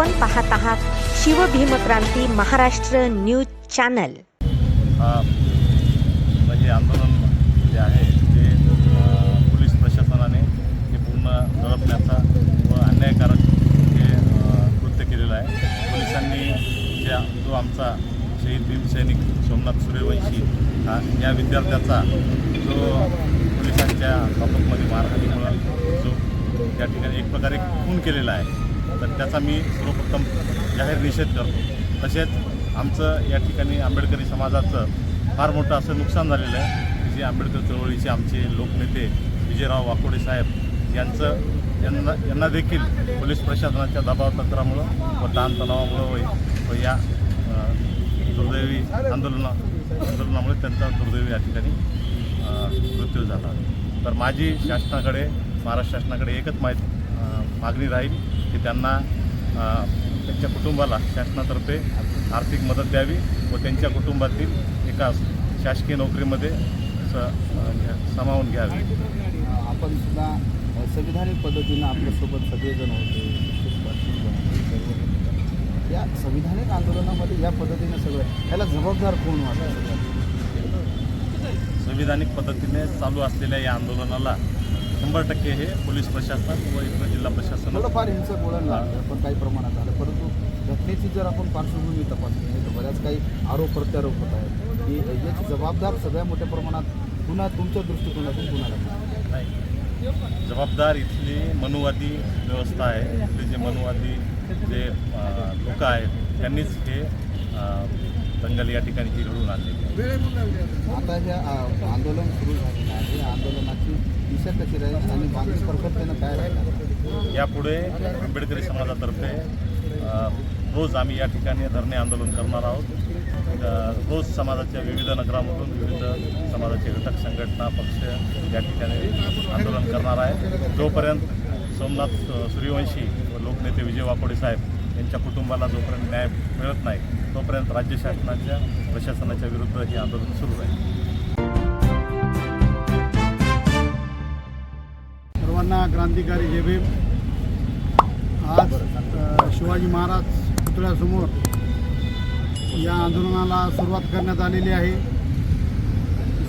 आपण पाहत आहात शिवभीमक्रांती महाराष्ट्र न्यूज चॅनल. म्हणजे आंदोलन जे आहे ते पोलीस प्रशासनाने हे पूर्ण दडपण्याचा व अन्यायकारक हे कृत्य केलेलं आहे. पोलिसांनी ज्या जो आमचा शहीद भीमसैनिक सोमनाथ सूर्यवंशी हा या विद्यार्थ्याचा जो पोलिसांच्या बाबतमध्ये मारहाणीमुळं जो त्या ठिकाणी एक प्रकारे खून केलेला आहे तर त्याचा मी सर्वप्रथम जाहीर निषेध करतो. तसेच आमचं या ठिकाणी आंबेडकरी समाजाचं फार मोठं असं नुकसान झालेलं आहे. की जे आंबेडकर चळवळीचे आमचे लोकनेते विजयराव वाकोडे साहेब यांचं यांना यांना देखील पोलीस प्रशासनाच्या दबाव तंत्रामुळं व ताणतणावामुळं व- व या दुर्दैवी आंदोलना आंदोलनामुळे त्यांचा दुर्दैवी या ठिकाणी मृत्यू झाला. तर माझी शासनाकडे महाराष्ट्र शासनाकडे एकच माहिती मागणी राहील की त्यांना त्यांच्या कुटुंबाला शासनातर्फे आर्थिक मदत द्यावी व त्यांच्या कुटुंबातील एका शासकीय नोकरीमध्ये सामावून घ्यावी आपण सुद्धा संविधानिक पद्धतीनं आपल्यासोबत सगळेजण होते. या संविधानिक आंदोलनामध्ये या पद्धतीनं सगळं याला जबाबदार कोण वाटतं संविधानिक पद्धतीने चालू असलेल्या या आंदोलनाला शंभर टक्के हे पोलीस प्रशासन व इतर जिल्हा प्रशासन थोडंफार हिंसक वळण लागलं पण काही प्रमाणात आलं. परंतु घटनेची जर आपण पार्श्वभूमी तपासली नाही तर बऱ्याच काही आरोप प्रत्यारोप होत आहेत. की याची जबाबदार सगळ्या मोठ्या प्रमाणात पुन्हा तुमच्या दृष्टिकोनातून कुणाला नाही. जबाबदार इथली मनुवादी व्यवस्था आहे. इथले जे मनुवादी जे लोक आहेत त्यांनीच हे दंगल या ठिकाणी घडवून आणलेली आहे. आता हे आंदोलन सुरू झालेलं आहे आंदोलनाची दिशा कशी राहील आणि बाकी काय यापुढे आंबेडकरी समाजातर्फे रोज आम्ही या ठिकाणी धरणे आंदोलन करणार आहोत. रोज समाजाच्या विविध नगरामधून विविध समाजाचे घटक संघटना पक्ष या ठिकाणी आंदोलन करणार आहे जोपर्यंत सोमनाथ सूर्यवंशी व लोकनेते विजय वाकोडे साहेब यांच्या कुटुंबाला जोपर्यंत न्याय मिळत नाही तोपर्यंत राज्य शासनाच्या प्रशासनाच्या विरुद्ध हे आंदोलन सुरू राहील. त्यांना क्रांतिकारी जय भीम आज शिवाजी महाराज पुतळ्यासमोर या आंदोलनाला सुरुवात करण्यात आलेली आहे.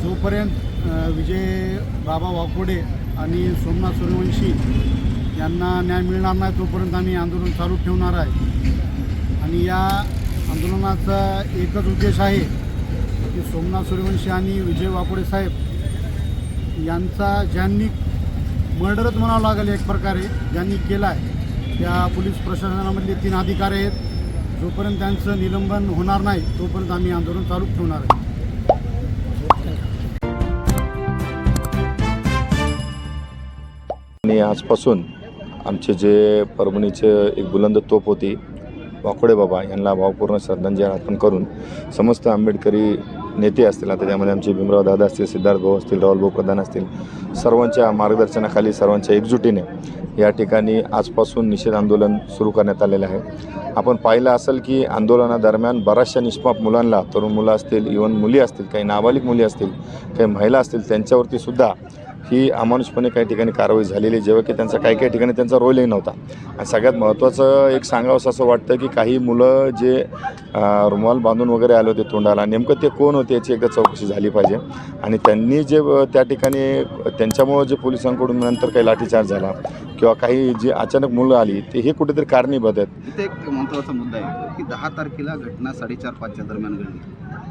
जोपर्यंत विजय बाबा वाकोडे आणि सोमनाथ सूर्यवंशी यांना न्याय मिळणार नाही तोपर्यंत आम्ही आंदोलन चालू ठेवणार आहे. आणि या आंदोलनाचा एकच उद्देश आहे की सोमनाथ सूर्यवंशी आणि विजय वाकोडे साहेब यांचा ज्यांनी मर्डरच म्हणावं लागेल एक प्रकारे ज्यांनी केला आहे त्या पोलीस प्रशासनामधले तीन अधिकारी आहेत. जोपर्यंत त्यांचं निलंबन होणार नाही तोपर्यंत आम्ही आंदोलन चालू ठेवणार आहे. आणि आजपासून आमचे जे परभणीचे एक बुलंद तोप होती वाकोडे बाबा यांना भावपूर्ण श्रद्धांजली अर्पण करून समस्त आंबेडकरी नेते असतील आता त्यामध्ये आमचे भीमराव दादा असतील सिद्धार्थ भाऊ असतील राहुल भाऊ प्रधान असतील सर्वांच्या मार्गदर्शनाखाली सर्वांच्या एकजुटीने या ठिकाणी आजपासून निषेध आंदोलन सुरू करण्यात आलेलं आहे. आपण पाहिलं असेल की आंदोलनादरम्यान बऱ्याचशा निष्पाप मुलांना तरुण मुलं असतील इवन मुली असतील काही नाबालिक मुली असतील काही महिला असतील त्यांच्यावरती सुद्धा ही अमानुषपणे काही ठिकाणी कारवाई झालेली जेव्हा की त्यांचा काही काही ठिकाणी त्यांचा रोलही नव्हता. आणि सगळ्यात महत्त्वाचं एक सांगावंसं असं वाटतं की काही मुलं जे रुमाल बांधून वगैरे आले होते तोंडाला नेमकं ते कोण होते याची एकदा चौकशी झाली पाहिजे. आणि त्यांनी जे त्या ठिकाणी त्यांच्यामुळं जे पोलिसांकडून नंतर काही लाठीचार्ज झाला किंवा काही जी अचानक मुलं आली ते हे कुठेतरी कारणीभूत आहेत. इथे एक महत्त्वाचा मुद्दा आहे की दहा तारखेला घटना साडेचार पाचच्या दरम्यान घडली.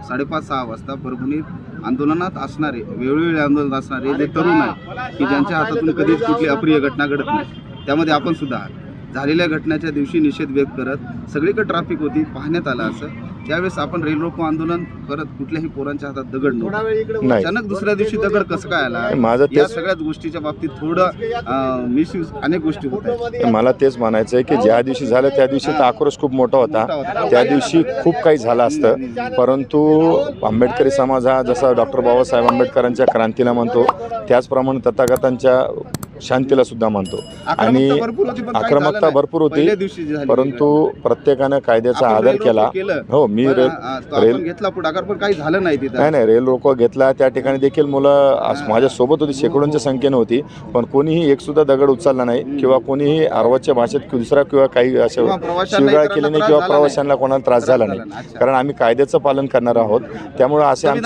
साडेपाच सहा वाजता परभणीत आंदोलनात असणारे वेळोवेळी आंदोलनात असणारे जे तरुण आहेत की ज्यांच्या हातातून कधीच कुठली अप्रिय घटना घडत नाही त्यामध्ये आपण सुद्धा आहात. झालेल्या घटनेच्या दिवशी निषेध व्यक्त करत सगळीकडे ट्रॅफिक होती पाहण्यात आलं असं त्यावेळेस आपण रेल रोको आंदोलन करत कुठल्याही पोरांच्या हातात दगड नव्हता. नाही. अचानक दुसऱ्या दिवशी दगड कसं काय आला? माझं या तेच सगळ्याच गोष्टीच्या बाबतीत थोडं मिसयूज अनेक गोष्टी होत आहेत. मला तेच म्हणायचं आहे की ज्या दिवशी झालं त्या दिवशी तर आक्रोश खूप मोठा होता. त्या दिवशी खूप काही झालं असतं. परंतु आंबेडकरी समाज हा जसा डॉक्टर बाबासाहेब आंबेडकरांच्या क्रांतीला म्हणतो त्याचप्रमाणे तथागतांच्या शांतीला सुद्धा मानतो. आणि आक्रमकता. भरपूर होती परंतु प्रत्येकानं कायद्याचा आदर केला. हो मी रेल घेतला पुढाकार पण काही झालं नाही नाही नाही रेल रोको घेतला. त्या ठिकाणी देखील मुलं आज माझ्यासोबत होती शेकडोंच्या संख्येने होती. पण कोणीही एक सुद्धा दगड उचलला नाही किंवा कोणीही अर्वाच्या भाषेत दुसरा किंवा काही अशा प्रवाशांना शिवगाळ केली नाही किंवा प्रवाशांना कोणाला त्रास झाला नाही. कारण आम्ही कायद्याचं पालन करणार आहोत. त्यामुळे असे आमचे.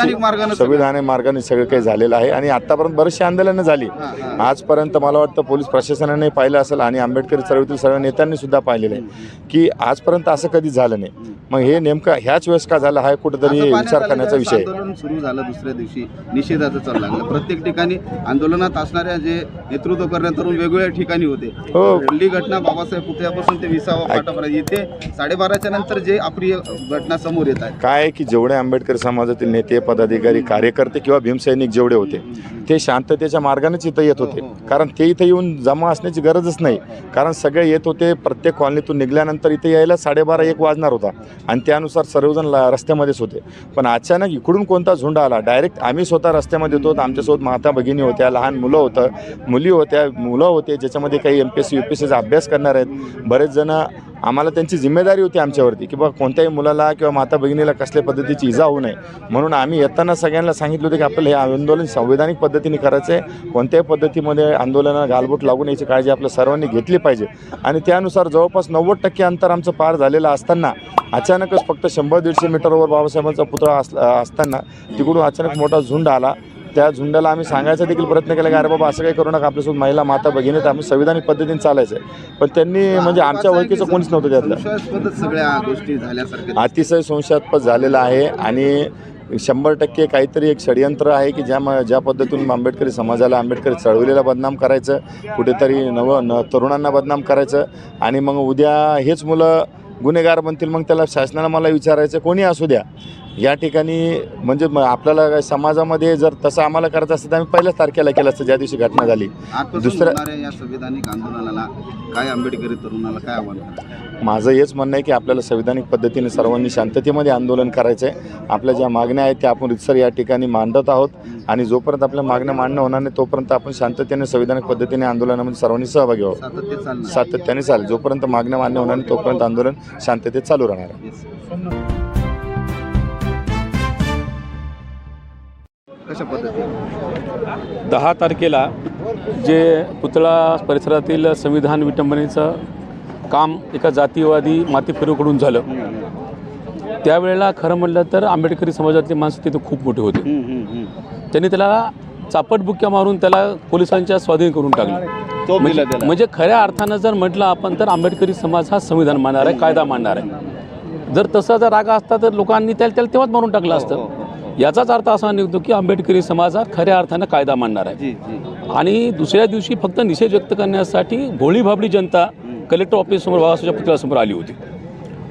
संविधानिक मार्गाने सगळं काही झालेलं आहे. आणि आतापर्यंत बरेचशी आंदोलनं झाली. हा, हा. आजपर्यंत मला वाटतं पोलीस प्रशासनाने पाहिलं असेल आणि आंबेडकरी चळवळीतील सगळ्या नेत्यांनी सुद्धा पाहिलेलं आहे. की आजपर्यंत असं कधी झालं नाही. मग हे नेमकं ह्याच वेळेस का झालं हा कुठेतरी विचार करण्याचा विषय आहे. आंदोलन सुरू झालं दुसऱ्या दिवशी. निषेधाचं चालू लागलं. प्रत्येक ठिकाणी आंदोलनात असणाऱ्या जे नेतृत्व करण्यात वेगवेगळ्या ठिकाणी होते. हो. हल्ली घटना बाबासाहेब पुतळ्यापासून ते विसावा फाटापर्यंत इथे साडेबाराच्या नंतर जे अप्रिय घटना समोर येत आहेत. काय आहे की जेवढे आंबेडकर समाजातील नेते पदाधिकारी कार्यकर्ते किंवा भीमसैनिक जेवढे होते ते शांततेच्या मार्गानेच इथं येत होते. कारण ते इथं येऊन जमा असण्याची गरजच नाही. कारण सगळे येत होते प्रत्येक कॉलनीतून निघाल्यानंतर इथे यायला साडेबारा एक वाजणार होता. आणि त्यानुसार सर्वजण ला- रस्त्यामध्येच होते. पण अचानक इकडून कोणता झुंड आला? डायरेक्ट आम्ही स्वतः रस्त्यामध्ये होतो आमच्यासोबत माता भगिनी होत्या लहान मुलं होतं मुली होत्या मुलं होते ज्याच्यामध्ये काही M P S C U P S सीचा अभ्यास करणार आहेत. बरेच जण आम्हाला त्यांची जिम्मेदारी होती आमच्यावरती की बा कोणत्याही मुलाला किंवा माता भगिनीला कसल्या पद्धतीची इजा होऊ नये. म्हणून आम्ही येताना सगळ्यांना सांगितलं होतं की आपल्याला हे आंदोलन संवैधानिक पद्धतीने करायचं आहे. कोणत्याही पद्धतीमध्ये आंदोलनाला गालबोट लागून याची काळजी आपल्या सर्वांनी घेतली पाहिजे. आणि त्यानुसार जवळपास नव्वद टक्के अंतर आमचं पार झालेलं असताना अचानकच फक्त शंभर दीडशे मीटरवर बाबासाहेबांचा पुतळा अस असताना तिकडून अचानक मोठा झुंड आला. त्या झुंडाला आम्ही सांगायचा देखील प्रयत्न केला की अरे बाबा असं काही करू नका आपल्यासोबत महिला माता भगिनी तर आम्ही संविधानिक पद्धतीने चालायचं आहे पण त्यांनी म्हणजे आमच्या ओळखीचं कोणीच नव्हतं त्यातलं. सगळ्या गोष्टी झाल्यासारख्या अतिशय संशयास्पद झालेला आहे आणि शंभर टक्के काहीतरी एक षडयंत्र आहे की ज्या म- ज्या पद्धतीतून आंबेडकरी समाजाला आंबेडकरी चळवळीला बदनाम करायचं कुठेतरी नव न तरुणांना बदनाम करायचं आणि मग उद्या हेच मुलं गुन्हेगार बनतील मग त्याला शासनाला मला विचारायचं कोणी असू द्या. या ठिकाणी म्हणजे म- आपल्याला काय समाजामध्ये जर तसं आम्हाला करायचं असतं तर आम्ही पहिल्याच तारखेला केलं असतं ज्या दिवशी घटना झाली. होणाऱ्या या संविधानिक आंदोलनाला काय आंबेडकरी तरुणाला काय आव्हान कराल? माझं हेच म्हणणं आहे की आपल्याला संविधानिक पद्धतीने सर्वांनी शांततेमध्ये आंदोलन करायचं आहे आपल्या ज्या मागण्या आहेत त्या आपण रितसर या ठिकाणी मांडत आहोत. आणि जोपर्यंत आपल्या मागण्या मांडणं होणार नाही तोपर्यंत आपण शांततेने संविधानिक पद्धतीने आंदोलनामध्ये सर्वांनी सहभागी व्हावं. सातत्य चालणार. सातत्याने चालेल. जोपर्यंत मागण्या मान्य होणार नाही तोपर्यंत आंदोलन शांततेत चालू राहणार आहे. Yes. कशा पद्धतीने? दहा तारखेला जे पुतळा परिसरातील संविधान विटंबनेचं काम एका जातीवादी मातीफिरूकडून झालं त्यावेळेला खरं म्हटलं तर आंबेडकरी समाजातले माणसं तिथे खूप मोठे होते. त्यांनी त्याला चापटबुक्या मारून त्याला पोलिसांच्या स्वाधीन करून टाकलं. म्हणजे. म्हणजे खऱ्या अर्थानं जर म्हटलं आपण तर आंबेडकरी समाज हा संविधान मानणार आहे कायदा मानणार आहे. जर तसा जर राग असता तर लोकांनी त्याला त्याला तेव्हाच मारून टाकलं असतं. याचाच अर्थ असा निघतो की आंबेडकरी समाज हा खऱ्या अर्थानं कायदा मानणार आहे. आणि दुसऱ्या दिवशी फक्त निषेध व्यक्त करण्यासाठी भोळी भाबडी जनता कलेक्टर ऑफिससमोर बाबासाहेबच्या पुतळ्यासमोर आली होती.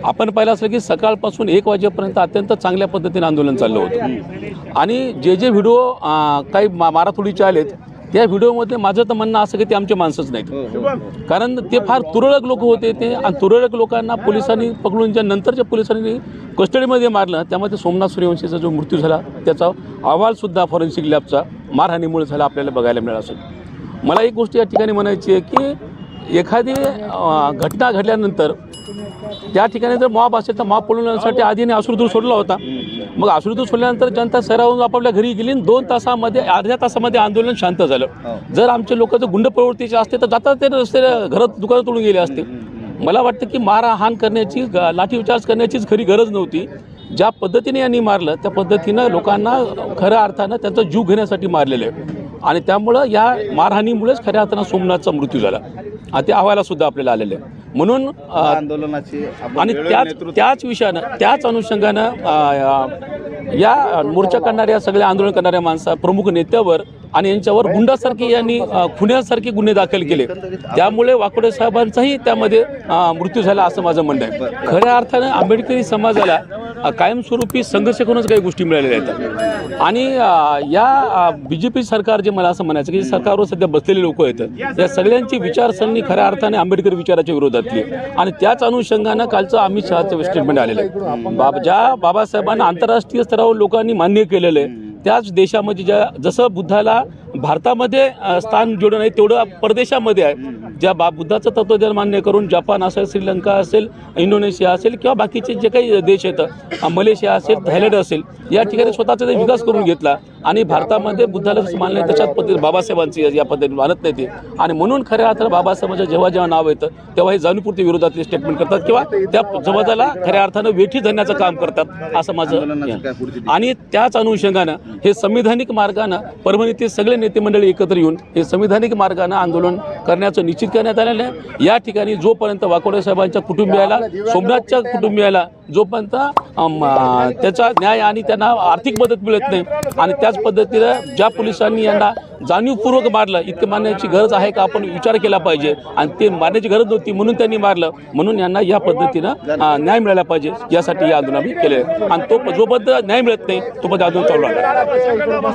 आपण पाहिलं असलं की सकाळपासून एक वाजेपर्यंत अत्यंत चांगल्या पद्धतीने आंदोलन चाललं होतं. आणि जे जे व्हिडिओ काही मा माराथोडीचे आलेत त्या व्हिडिओमध्ये माझं तर म्हणणं असं की ते आमचे माणसंच नाहीत. हो हो हो. कारण ते फार तुरळक लोक होते ते आणि तुरळक लोकांना पोलिसांनी पकडून ज्या नंतरच्या पोलिसांनी कस्टडीमध्ये मारलं त्यामध्ये सोमनाथ सूर्यवंशीचा जो मृत्यू झाला त्याचा अहवालसुद्धा फॉरेन्सिक लॅबचा मारहाणीमुळे झाला आपल्याला बघायला मिळाला असेल. मला एक गोष्ट या ठिकाणी म्हणायची आहे की एखादी घटना घडल्यानंतर त्या ठिकाणी जर मॉब असेल तर मॉब पळवण्यासाठी आधीने अश्रुधूर सोडला होता. मग अश्रुधूर सोडल्यानंतर जनता सरावून आपापल्या घरी गेली दोन तासामध्ये अर्ध्या तासामध्ये आंदोलन शांत झालं. जर आमचे लोक जर गुंड प्रवृत्तीचे असते तर जातात ते रस्ते घरात दुकानात तोडून गेले असते. मला वाटतं की मारहाण करण्याची लाठीचार्ज करण्याचीच खरी गरज नव्हती. ज्या पद्धतीने यांनी मारलं त्या पद्धतीनं लोकांना खऱ्या अर्थानं त्यांचा जीव घेण्यासाठी मारलेलं. आहे आणि त्यामुळं या मारहाणीमुळेच खऱ्या अर्थानं सोमनाथचा मृत्यू झाला. आणि ते अहवाला सुद्धा आपल्याला आलेलं. आहे म्हणून आंदोलनाची आणि त्याच त्याच विषयानं त्याच अनुषंगानं या मोर्चा करणाऱ्या सगळ्या आंदोलन करणाऱ्या माणसा प्रमुख नेत्यावर आणि यांच्यावर गुंडासारखे यांनी खुन्यासारखे गुन्हे दाखल केले. त्यामुळे वाकोडे साहेबांचाही त्यामध्ये मृत्यू झाला असं माझं म्हणणं आहे. खऱ्या अर्थानं आंबेडकरी समाजाला कायमस्वरूपी संघर्ष करूनच काही गोष्टी मिळालेल्या आहेत. आणि या बी जे पी सरकार जे मला असं म्हणायचं की सरकारवर सध्या बसलेले लोक आहेत या सगळ्यांची विचारसरणी खऱ्या अर्थाने आंबेडकर विचाराच्या विरोधातली आणि त्याच अनुषंगानं कालचं अमित शहाचं स्टेटमेंट आलेलं आहे. बाब ज्या बाबासाहेबांना आंतरराष्ट्रीय स्तरावर लोकांनी मान्य केलेलं आहे त्याच देशामध्ये ज्या जसं बुद्धाला भारतामध्ये स्थान जोडलं नाही तेवढं परदेशामध्ये आहे. ज्या बा बुद्धाचं तत्वज्ञान मान्य करून जपान असेल श्रीलंका असेल इंडोनेशिया असेल किंवा बाकीचे जे काही देश आहेत मलेशिया असेल थायलंड असेल या ठिकाणी स्वतःचा ते विकास करून घेतला आणि भारतामध्ये बुद्धाला जसं मानलं आहे तशाच पद्धतीने बाबासाहेबांची या पद्धतीने मानत नाही ते. आणि म्हणून खऱ्या अर्थानं बाबासाहेबांचं जेव्हा जेव्हा नाव येतं तेव्हा हे जाणीवपूर्ती विरोधातले स्टेटमेंट करतात किंवा त्या समाजाला खऱ्या अर्थानं वेठी धरण्याचं काम करतात असं माझं आणि त्याच अनुषंगानं हे संविधानिक मार्गानं परभणीतील सगळे नेते मंडळी एकत्र येऊन हे संविधानिक मार्गानं आंदोलन करण्याचं निश्चित करण्यात आलेलं आहे. या ठिकाणी जोपर्यंत वाकोडे साहेबांच्या कुटुंबियाला सोमनाथच्या कुटुंबियाला जोपर्यंत त्याचा न्याय आणि त्यांना आर्थिक मदत मिळत नाही आणि त्याच पद्धतीनं ज्या पोलिसांनी यांना जाणीवपूर्वक मारलं इतकं मारण्याची गरज आहे का आपण विचार केला पाहिजे? आणि ते मारण्याची गरज नव्हती म्हणून त्यांनी मारलं. म्हणून यांना या पद्धतीनं न्याय मिळाला पाहिजे. यासाठी हे आंदोलन आम्ही केले आणि तो जोपर्यंत न्याय मिळत नाही तोपर्यंत आंदोलन चालू राहणार.